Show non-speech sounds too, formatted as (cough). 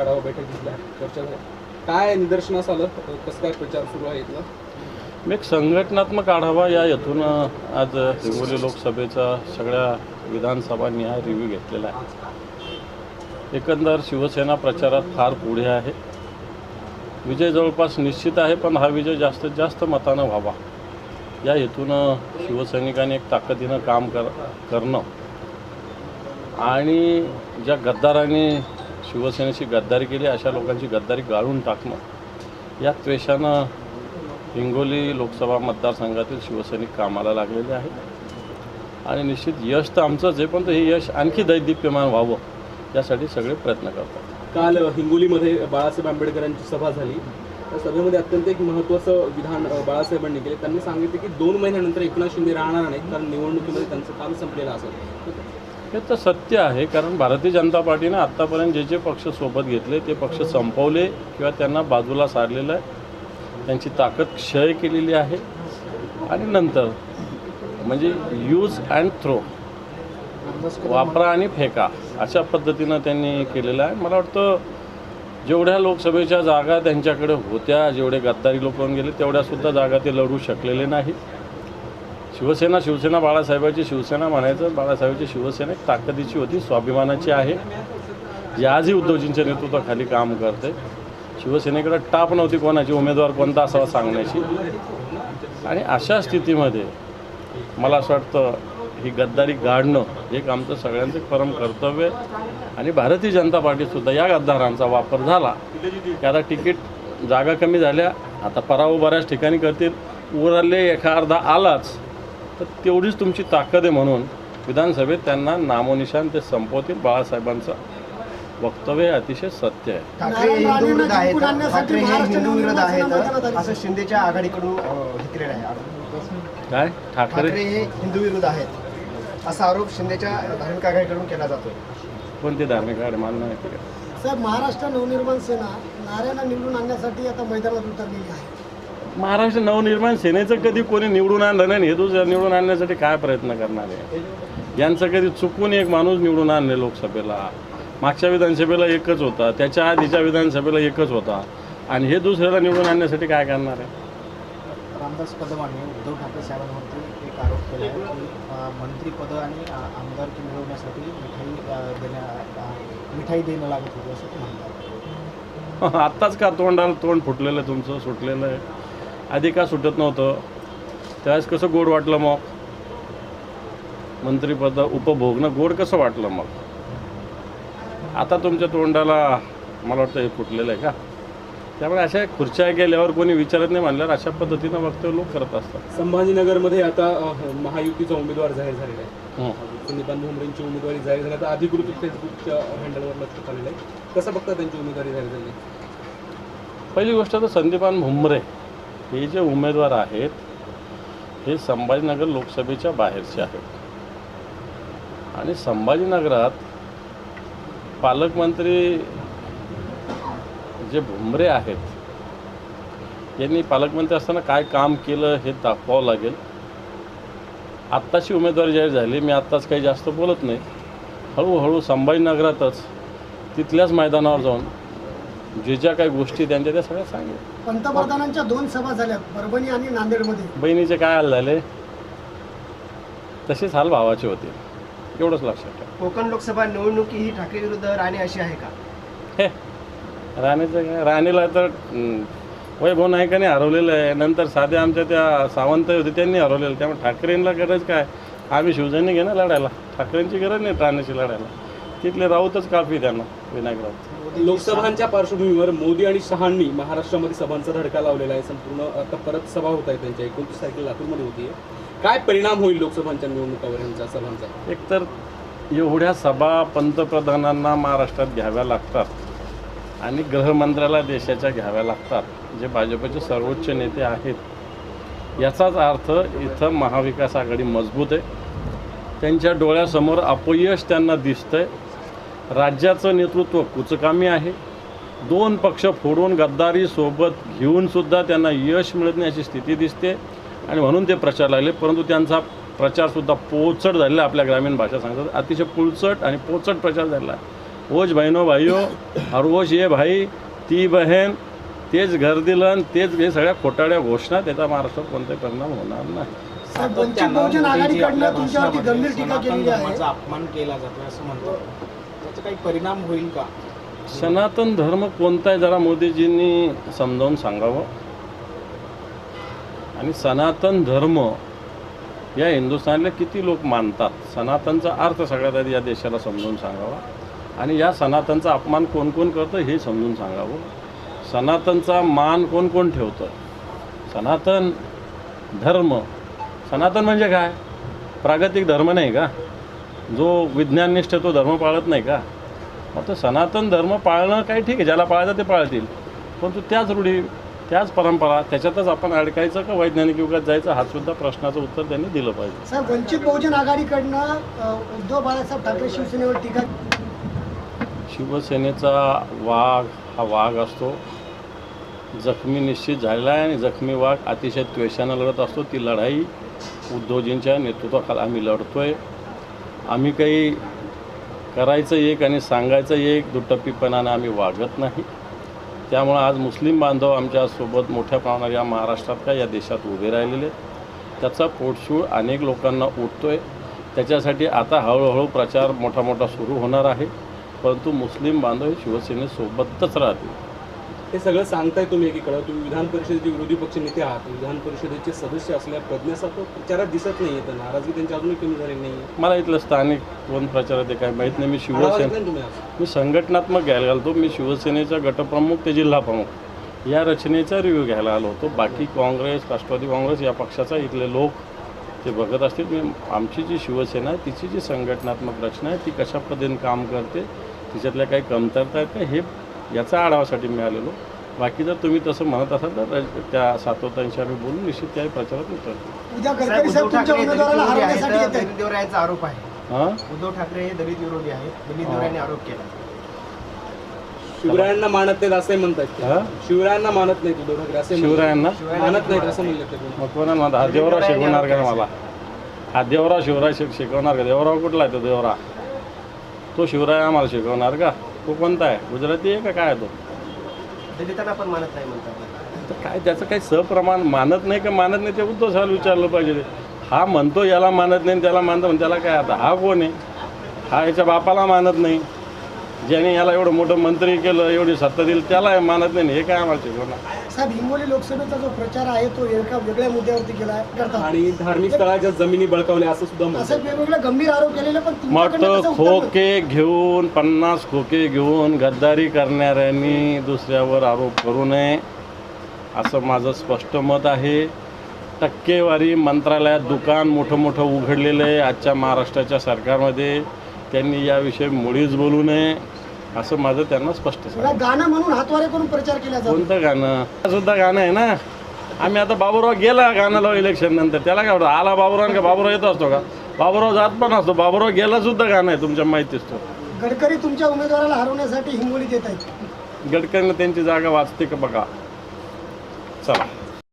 आढावा बैठक घेतल्या चर्चा झाल्या काय निदर्शनास आलं? कसं काय प्रचार सुरू आहे इथला? मी एक संघटनात्मक आढावा या येथून आज हिंगोली लोकसभेचा सगळ्या विधानसभांनी हा रिव्ह्यू घेतलेला आहे. एकंदर शिवसेना प्रचारात फार पुढे आहे. विजय जवळपास निश्चित आहे पण हा विजय जास्तीत जास्त मतानं व्हावा. या हेतून शिवसैनिकांनी एक ताकदीनं काम कर करणं आणि ज्या गद्दारांनी शिवसेनेची गद्दारी केली अशा लोकांची गद्दारी गाळून टाकणं. या त्वेषानं हिंगोली लोकसभा मतदारसंघातील शिवसैनिक कामाला लागलेले आहेत. आणि निश्चित यश तर आमचंच आहे पण हे यश आणखी दैदिप्यमान व्हावं यासाठी सगळे प्रयत्न करतात. काल हिंगोलीमध्ये बाळासाहेब आंबेडकरांची सभा झाली. त्या सभेमध्ये अत्यंत एक महत्त्वाचं विधान बाळासाहेबांनी केले. त्यांनी सांगितले की दोन महिन्यानंतर एकनाथ शिंदे राहणार नाहीत कारण निवडणुकीमध्ये त्यांचं काम संपलेलं असेल. हे तर सत्य आहे कारण भारतीय जनता पार्टीनं आत्तापर्यंत जे जे पक्ष सोबत घेतले ते पक्ष संपवले किंवा त्यांना बाजूला सारलेलं आहे. त्यांची ताकद क्षय केलेली आहे. आणि नंतर म्हणजे यूज अँड थ्रो वापरा आणि फेका अशा पद्धतीनं त्यांनी केलेलं आहे. मला वाटतं जेवढ्या लोकसभेच्या जागा त्यांच्याकडे होत्या जेवढे गद्दारी लोक होऊन गेले तेवढ्यासुद्धा जागा ते लढू शकलेले नाहीत. शिवसेना शिवसेना बाळासाहेबाची शिवसेना म्हणायचं बाळासाहेबाची शिवसेना एक ताकदीची होती स्वाभिमानाची आहे. जी आजही उद्धवजींच्या नेतृत्वाखाली काम करते. शिवसेनेकडे टाप नव्हती कोणाची उमेदवार कोणता असावा सांगण्याची. आणि अशा स्थितीमध्ये मला असं वाटतं ही गद्दारी गाडणं हे एक आमचं सगळ्यांचं परम कर्तव्य आणि भारतीय जनता पार्टीसुद्धा या गद्दारांचा वापर झाला. की आता तिकीट जागा कमी झाल्या आता पराभव बऱ्याच ठिकाणी करतील. उरले एका अर्धा आलाच तर तेवढीच तुमची ताकद आहे म्हणून विधानसभेत त्यांना नामोनिशान ते संपवतील. बाळासाहेबांचं वक्तव्य अतिशय सत्य आहे. ठाकरे हिंदू विरोध आहेत. ठाकरे हे महाराष्ट्र हिंदू विरोध आहेत. असं शिंदेच्या आघाडीकडून अं, घेतलेलं आहे. काय? ठाकरे? हे हिंदू विरोध आहेत. असा आरोप शिंदेच्या धार्मिक आघाडीकडून केला जातोय कोणते धार्मिक आड मान्य नाही का साहेब महाराष्ट्र नवनिर्माण सेना नाऱ्यांना निवडून आणण्यासाठी आता मैदानात उतरलेली आहे. महाराष्ट्र नवनिर्माण सेनेचं कधी कोणी निवडून आणलं नाही हे दुसरं निवडून आणण्यासाठी काय प्रयत्न करणार आहे? यांचं कधी चुकून एक माणूस निवडून आणले लोकसभेला. मागच्या विधानसभेला एकच होता. त्याच्या आधीच्या विधानसभेला एकच होता. आणि हे दुसऱ्याला निवडून आणण्यासाठी काय करणार आहे? रामदास कदमांनी उद्धव ठाकरे साहेबांवरती एक आरोप केला आहे की मंत्रीपद आणि आमदारकी मिळवण्यासाठी मिठाई देण्या मिठाई देणं लागत होती असं म्हणतात. (laughs) आत्ताच का तोंडाला तोंड फुटलेलं आहे तुमचं? सुटलेलं आहे. आधी का सुटत नव्हतं. त्यावेळेस कसं गोड वाटलं मग? मंत्रिपद उपभोगणं गोड कसं वाटलं मग? आता तुमच्या तोंडाला मला वाटतं हे फुटलेलं आहे का? त्यामुळे अशा खुर्च्या गेल्यावर कोणी विचारत नाही म्हणल्यावर अशा पद्धतीनं वक्तव्य लोक करत असतात. संभाजीनगरमध्ये आता महायुतीचा उमेदवार जाहीर झालेला आहे. संदीपान भुमरेंची उमेदवारी जाहीर झाली. आता अधिकृत फेसबुकच्या हँडलवर लक्ष आलेलं आहे. कसं बघता त्यांची उमेदवारी जाहीर झाली? पहिली गोष्ट तर संदीपान भुमरे. हे जे उमेदवार आहेत हे संभाजीनगर लोकसभेच्या बाहेरचे आहेत. आणि संभाजीनगरात पालकमंत्री जे भुमरे आहेत यांनी पालकमंत्री असताना काय काम केलं हे दाखवावं लागेल. आत्ताची उमेदवारी जाहीर झाली मी आत्ताच काही जास्त बोलत नाही. हळूहळू संभाजीनगरातच तिथल्याच मैदानावर जाऊन जे ज्या काही गोष्टी त्यांच्या त्या सगळ्या सांगेल पंतप्रधानांच्या दोन सभा झाल्या परभणी आणि नांदेडमध्ये. बहिणीचे काय हाल झाले? तसेच हाल भावाचे होते. एवढंच लक्षात ठेवा. कोकण लोकसभा निवडणुकी ही ठाकरे विरुद्ध राणे अशी आहे का? हे राणीचं काय? राणीला तर हं, वैभव नाईकाने हरवलेलं आहे. नंतर साधे आमच्या त्या सावंत होते त्यांनी हरवलेलं. त्यामुळे ठाकरेंना गरज काय? आम्ही शिवसैनिक आहे ना लढायला. ठाकरेंची गरज नाही राणीची लढायला. तिथले राऊतच काफी त्यांना विनायक राऊत लोकसभांच्या पार्श्वभूमीवर मोदी आणि शहांनी महाराष्ट्रामध्ये सभांचा धडका लावलेला आहे. संपूर्ण आता परत सभा होत आहे त्यांच्या. एकोणतीस तारखेला लातूरमध्ये होती. काय परिणाम होईल लोकसभांच्या निवडणुकावर यांच्या सभांचा? एकतर एवढ्या सभा पंतप्रधानांना महाराष्ट्रात घ्याव्या लागतात आणि गृहमंत्र्याला देशाच्या घ्याव्या लागतात जे भाजपचे सर्वोच्च नेते आहेत. याचाच अर्थ इथं महाविकास आघाडी मजबूत आहे. त्यांच्या डोळ्यासमोर अपयश त्यांना दिसतंय. राज्याचं नेतृत्व कुचकामी आहे. दोन पक्ष फोडून गद्दारी सोबत घेऊनसुद्धा त्यांना यश मिळत नाही अशी स्थिती दिसते. आणि म्हणून ते प्रचार लागले. परंतु त्यांचा प्रचारसुद्धा पोचट झालेला आपल्या ग्रामीण भाषा सांगतात. अतिशय पुळचट आणि पोचट प्रचार झालेला आहे. ओज बहिनो भाईयो और ओज ये भाई ती बहीण तेच घर दिलं आणि तेच हे सगळ्या खोटाड्या घोषणा त्याचा महाराष्ट्रात कोणताही परिणाम होणार नाही. अपमान केला जातोय असं म्हणतात. त्याचा काही परिणाम होईल का? सनातन धर्म कोणता आहे जरा मोदीजींनी समजावून सांगावं. आणि सनातन धर्म या हिंदुस्थानला किती लोक मानतात? सनातनचा अर्थ सगळ्यात आधी या देशाला समजून सांगावा. आणि या सनातनचा अपमान कोण कोण करतं हे समजून सांगावं. सनातनचा मान कोण कोण ठेवतं? सनातन धर्म. सनातन म्हणजे काय? प्रागतिक धर्म नाही का? जो विज्ञाननिष्ठ तो धर्म पाळत नाही का? मग तो सनातन धर्म पाळणं काही ठीक आहे. ज्याला पाळायचं ते पाळतील. परंतु त्याच रूढी त्याच परंपरा त्याच्यातच आपण अडकायचं का वैज्ञानिक युगात जायचं? हा सुद्धा प्रश्नाचं उत्तर त्यांनी दिलं पाहिजे. साहेब वंचित बहुजन आघाडीकडनं उद्धव बाळासाहेब ठाकरे शिवसेनेवर टीका शिवसेनेचा वाघ हा वाघ असतो. जखमी निश्चित झालेला आहे आणि जखमी वाघ अतिशय त्वेषानं लढत असतो. ती लढाई उद्धवजींच्या नेतृत्वाखाली आम्ही लढतोय. आम्ही काही करायचं एक आणि सांगायचं एक दुटप्पीपणानं आम्ही वागत नाही. त्यामुळं आज मुस्लिम बांधव आमच्यासोबत मोठ्या प्रमाणात या महाराष्ट्रात का या देशात उभे राहिलेले आहेत. त्याचा पोटशूळ अनेक लोकांना उठतो आहे त्याच्यासाठी आता हळूहळू प्रचार मोठा मोठा सुरू होणार आहे. परंतु मुस्लिम बांधव हे शिवसेनेसोबतच राहतील. हे सगळं सांगताय तुम्ही एकीकडं. तुम्ही विधान परिषदेचे विरोधी पक्ष नेते आहात. विधान परिषदेचे सदस्य असल्या प्रज्ञासारखं प्रचारात दिसत नाही तर नाराजगी त्यांची अजूनही कमी झाली नाही मला इथलं स्थानिक कोण प्रचार ते काय माहीत नाही. मी शिवसेना मी संघटनात्मक घ्यायला घालतो मी शिवसेनेचा गटप्रमुख ते जिल्हा प्रमुख. या रचनेचा रिव्ह्यू घ्यायला आलो होतो. बाकी काँग्रेस राष्ट्रवादी काँग्रेस या पक्षाचा इथले लोक ते बघत असतील. मी आमची जी शिवसेना आहे तिची जी संघटनात्मक रचना आहे ती कशा पद्धतीने काम करते तिच्यातल्या काही कमतरता आहेत का हे याचा आढावासाठी मी आलेलो. बाकी जर तुम्ही तसं म्हणत असाल तर त्या सातवतांशी आम्ही बोलून निश्चित त्या प्रचारात उतरतो. विरोधी आरोप आहे. हां? उद्धव ठाकरे हे दलित विरोधी आहेत दलित देवरायांनी आरोप केला. शिवरायांना मानत नाहीत असंही म्हणतात हां? शिवरायांना मानत नाहीत उद्धव ठाकरे असे शिवरायांना? मानत नाहीत असं म्हणलं ते मग कोणाला म्हणतात हा देवराव शिकवणार का मला? हा देवराव शिवराय शिक शिकवणार का? देवराव कुठला आहे तो देवरा? तो शिवराय आम्हाला शिकवणार का? तो कोणता आहे? गुजराती आहे का काय तो? दलितांना पण मानत नाही म्हणतात. तर काय त्याचं काही सप्रमाण मानत नाही का मानत नाही ते उद्धव साहेब विचारलं पाहिजे. हा म्हणतो याला मानत नाही त्याला मानतो त्याला काय आता? हा कोण आहे? हा याच्या बापाला मानत नाही. ज्याने याला एवढं मोठं मंत्री केलं एवढी सत्ता दिली त्याला मानत नाही हे काय आम्हाला शिकवणार? साहेब हिंगोली लोकसभेचा जो प्रचार आहे तो एका वेगळ्या मुद्द्यावरती केला आहे. करतात आणि धार्मिक स्थळाच्या जमिनी बळकावल्या असं सुद्धा असं म्हणतात वेगवेगळे गंभीर आरोप केलेले पण मग तुमच्याकडनं तो त्याचं उत्तर नाही. खोके घेऊन पन्नास खोके घेऊन गद्दारी करणाऱ्यांनी दुसऱ्यावर आरोप करू नये असं माझं स्पष्ट मत आहे. टक्केवारी मंत्रालयात दुकान मोठं मोठं उघडलेलं आहे. आजच्या महाराष्ट्राच्या सरकारमध्ये त्यांनी याविषयी मुळीच बोलू नये. असं माझं त्यांना स्पष्ट सांग गाणं म्हणून हातवारे करून प्रचार केला जातो. कोणतं गाणं? हे सुद्धा गाणं आहे ना. आम्ही आता बाबूराव गेला गाण्याला इलेक्शन नंतर. त्याला काय होतं आला बाबूराव का बाबूराव येत असतो का? बाबूराव जात पण असतो. बाबूराव गेला सुद्धा गाणं आहे तुमच्या माहितीच तो गडकरी तुमच्या उमेदवाराला हरवण्यासाठी हिंगोलीत येत आहेत. गडकरीनं त्यांची जागा वाचते का बघा. चला.